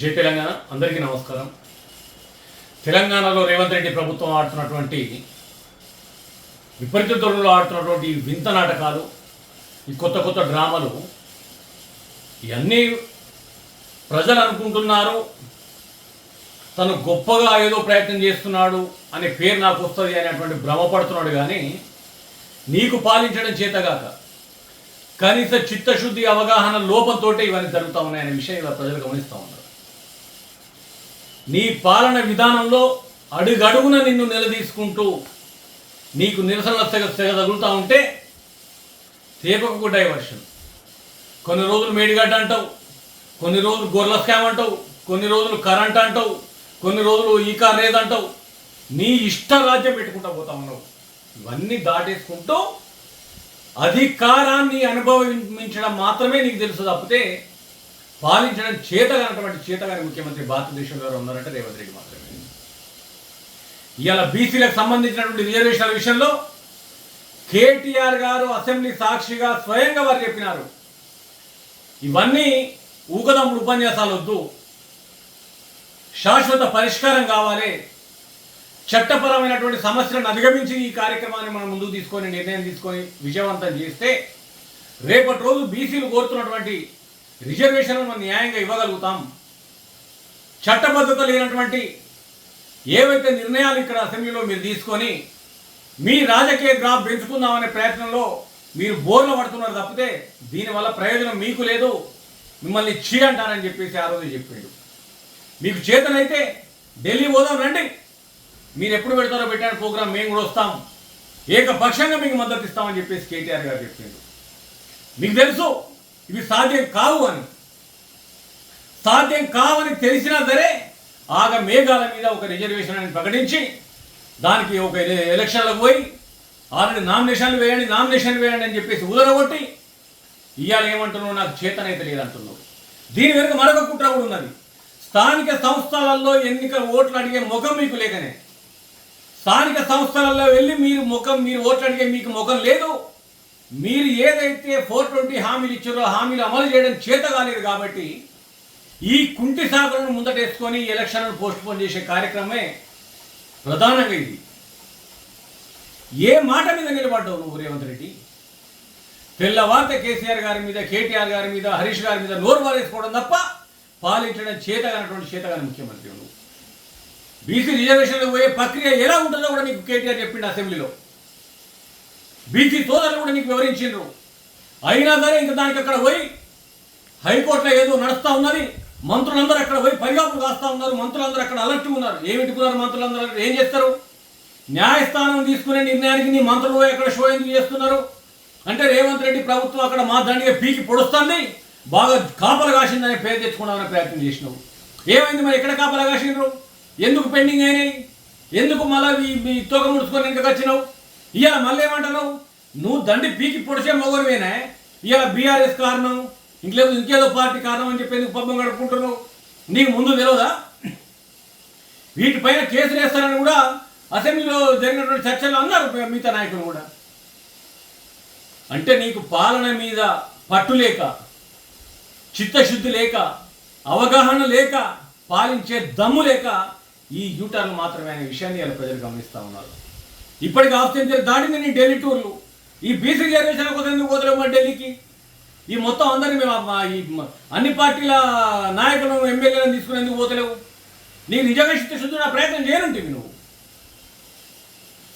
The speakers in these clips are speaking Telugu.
జే తెలంగాణ. అందరికీ నమస్కారం. తెలంగాణలో రేవంత్ రెడ్డి ప్రభుత్వం ఆడుతున్నటువంటి విపరీత ధోరణిలో ఆడుతున్నటువంటి ఈ వింత నాటకాలు ఈ కొత్త కొత్త డ్రామాలు ఇవన్నీ ప్రజలు అనుకుంటున్నారు. తను గొప్పగా ఏదో ప్రయత్నం చేస్తున్నాడు అనే పేరు నాకు వస్తుంది అనేటువంటి భ్రమపడుతున్నాడు కానీ నీకు పాలించడం చేతగాక కనీస చిత్తశుద్ధి అవగాహన లోపంతో ఇవన్నీ జరుగుతూ ఉన్నాయనే విషయం ఇలా ప్రజలు గమనిస్తూ ఉన్నారు. నీ పాలన విధానంలో అడుగడుగున నిన్ను నిలదీసుకుంటూ నీకు నిరసన తెగ తెగ తగులుతూ ఉంటే తేపకు డైవర్షన్ కొన్ని రోజులు మేడిగడ్డ అంటావు కొన్ని రోజులు గొర్రెల స్కామ్ అంటావు కొన్ని రోజులు కరెంట్ అంటావు కొన్ని రోజులు ఈ కార్ లేదంటావు నీ ఇష్ట రాజ్యం పెట్టుకుంటా పోతా ఉన్నావు. ఇవన్నీ దాటేసుకుంటూ అధికారాన్ని అనుభవించడం మాత్రమే నీకు తెలుసు తప్పితే పాలించడం చేతగానటువంటి చేతగాని ముఖ్యమంత్రి భారతదేశంలో ఉన్నారంటే రేవంత్ రెడ్డి మాత్రమే. ఇవాళ బీసీలకు సంబంధించినటువంటి రిజర్వేషన్ల విషయంలో కేటీఆర్ గారు అసెంబ్లీ సాక్షిగా స్వయంగా వారు చెప్పినారు. ఇవన్నీ ఊగదమ్ముడు ఉపన్యాసాలు వద్దు. శాశ్వత పరిష్కారం కావాలి. చట్టపరమైనటువంటి సమస్యలను అధిగమించి ఈ కార్యక్రమాన్ని మనం ముందుకు తీసుకొని నిర్ణయం తీసుకొని విజయవంతం చేస్తే రేపటి రోజు బీసీలు కోరుతున్నటువంటి రిజర్వేషన్లు మనం న్యాయంగా ఇవ్వగలుగుతాం. చట్టబద్ధత లేనటువంటి ఏవైతే నిర్ణయాలు ఇక్కడ అసెంబ్లీలో మీరు తీసుకొని మీ రాజకీయ గ్రాఫ్ పెంచుకుందామనే ప్రయత్నంలో మీరు బోర్లు పడుతున్నారు తప్పితే దీనివల్ల ప్రయోజనం మీకు లేదు మిమ్మల్ని చీరంటారని చెప్పేసి ఆ రోజు చెప్పాడు. మీకు చేతనైతే ఢిల్లీ పోదాం రండి. మీరు ఎప్పుడు పెడతారో పెట్టాను ప్రోగ్రాం మేము కూడా వస్తాం. ఏకపక్షంగా మీకు మద్దతు ఇస్తామని చెప్పేసి కేటీఆర్ గారు చెప్పిండు. మీకు తెలుసు ఇవి సాధ్యం కావు అని. సాధ్యం కావని తెలిసినా సరే ఆగ మేఘాల మీద ఒక రిజర్వేషన్ అని ప్రకటించి దానికి ఒక ఎలక్షన్లకు పోయి ఆల్రెడీ నామినేషన్లు వేయండి నామినేషన్లు వేయండి అని చెప్పేసి ఉదరగొట్టి ఇవాళ ఏమంటున్నావు? నాకు చేతనైతే లేదంటున్నావు దీని వెనుక మరొక కుట్ర కూడా ఉన్నది. స్థానిక సంస్థలలో ఎన్నికల ఓట్లు అడిగే ముఖం మీకు లేకనే. స్థానిక సంస్థలలో వెళ్ళి మీరు ముఖం మీరు ఓట్లు అడిగే మీకు ముఖం లేదు. మీరు ఏదైతే ఫోర్ ట్వంటీ హామీలు ఇచ్చారో హామీలు అమలు చేయడం చేత కాలేదు కాబట్టి ఈ కుంటి సాగులను ముందటేసుకొని ఈ ఎలక్షన్లను పోస్ట్ పోన్ చేసే కార్యక్రమమే ప్రధానంగా ఇది. ఏ మాట మీద నిలబడ్డావు నువ్వు రేవంత్ రెడ్డి? తెల్లవార్త కేసీఆర్ గారి మీద కేటీఆర్ గారి మీద హరీష్ గారి మీద నోరు వారేసుకోవడం తప్ప పాలించడం చేతగానటువంటి చేతగాని ముఖ్యమంత్రి నువ్వు. బీసీ రిజర్వేషన్లకు పోయే ప్రక్రియ ఎలా ఉంటుందో కూడా నీకు కేటీఆర్ చెప్పిండు అసెంబ్లీలో. బీసీ సోదరులు కూడా నీకు వివరించిండ్రు. అయినా సరే ఇంక దానికి అక్కడ పోయి హైకోర్టులో ఏదో నడుస్తూ ఉన్నది. మంత్రులందరూ అక్కడ పోయి పరిగాపులు కాస్తూ ఉన్నారు. మంత్రులందరూ అక్కడ అలర్ట్ ఉన్నారు. ఏమిటికున్నారు మంత్రులందరూ? ఏం చేస్తారు? న్యాయస్థానం తీసుకునే నిర్ణయానికి నీ మంత్రులు పోయి అక్కడ షో ఎందుకు చేస్తున్నారు? అంటే రేవంత్ రెడ్డి ప్రభుత్వం అక్కడ మా దండిగా పీకి పొడుస్తుంది. బాగా కాపలు కాసిందని పేరు తెచ్చుకోవడానికి ప్రయత్నం చేసినావు. ఏమైంది మరి? ఎక్కడ కాపలు కాసిండ్రు? ఎందుకు పెండింగ్ అయినాయి? ఎందుకు మళ్ళీ మీ తోక ముడుచుకొని ఇంటికి వచ్చినావు? ఇవాళ మళ్ళీ ఏమంటున్నావు నువ్వు దండి పీకి పొడిచే మొగరువేనా ఇవాళ బీఆర్ఎస్ కారణం ఇంకేదో ఇంకేదో పార్టీ కారణం అని చెప్పి ఎందుకు పబ్బం గడుపుకుంటున్నావు? నీకు ముందు తెలియదా వీటిపైన కేసులు వేస్తారని కూడా అసెంబ్లీలో జరిగినటువంటి చర్చలు అన్నారు మిగతా నాయకులు కూడా. అంటే నీకు పాలన మీద పట్టు లేక చిత్తశుద్ధి లేక అవగాహన లేక పాలించే దమ్ము లేక ఈ యూటర్న్ మాత్రమే అనే విషయాన్ని ఇలా ప్రజలు గమనిస్తూ ఉన్నారు. ఇప్పటికి ఆప్షన్ దాటింది నీ ఢిల్లీ టూర్లు. ఈ బీసీ రిజర్వేషన్ కోసం ఎందుకు పోతలేవు ఢిల్లీకి? ఈ మొత్తం అందరినీ మేము ఈ అన్ని పార్టీల నాయకులను ఎమ్మెల్యేలను తీసుకుని ఎందుకు పోతలేవు? నీకు నిజంగా శుద్ధి నా ప్రయత్నం చేయనుంటివి నువ్వు.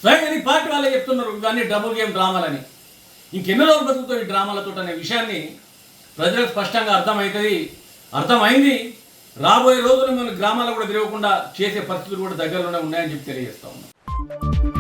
స్వయంగా నీ పార్టీ వాళ్ళే చెప్తున్నారు ఇవన్నీ డబుల్ గేమ్ డ్రామాలని. ఇంకెన్నో రోజులు బతుకుతావు ఈ డ్రామాలతో అనే విషయాన్ని ప్రజలకు స్పష్టంగా అర్థమవుతుంది. అర్థమైంది రాబోయే రోజులు మన గ్రామాల్లో కూడా తిరగకుండా చేసే పరిస్థితులు కూడా దగ్గరలోనే ఉన్నాయని చెప్పి తెలియజేస్తా ఉన్నాం.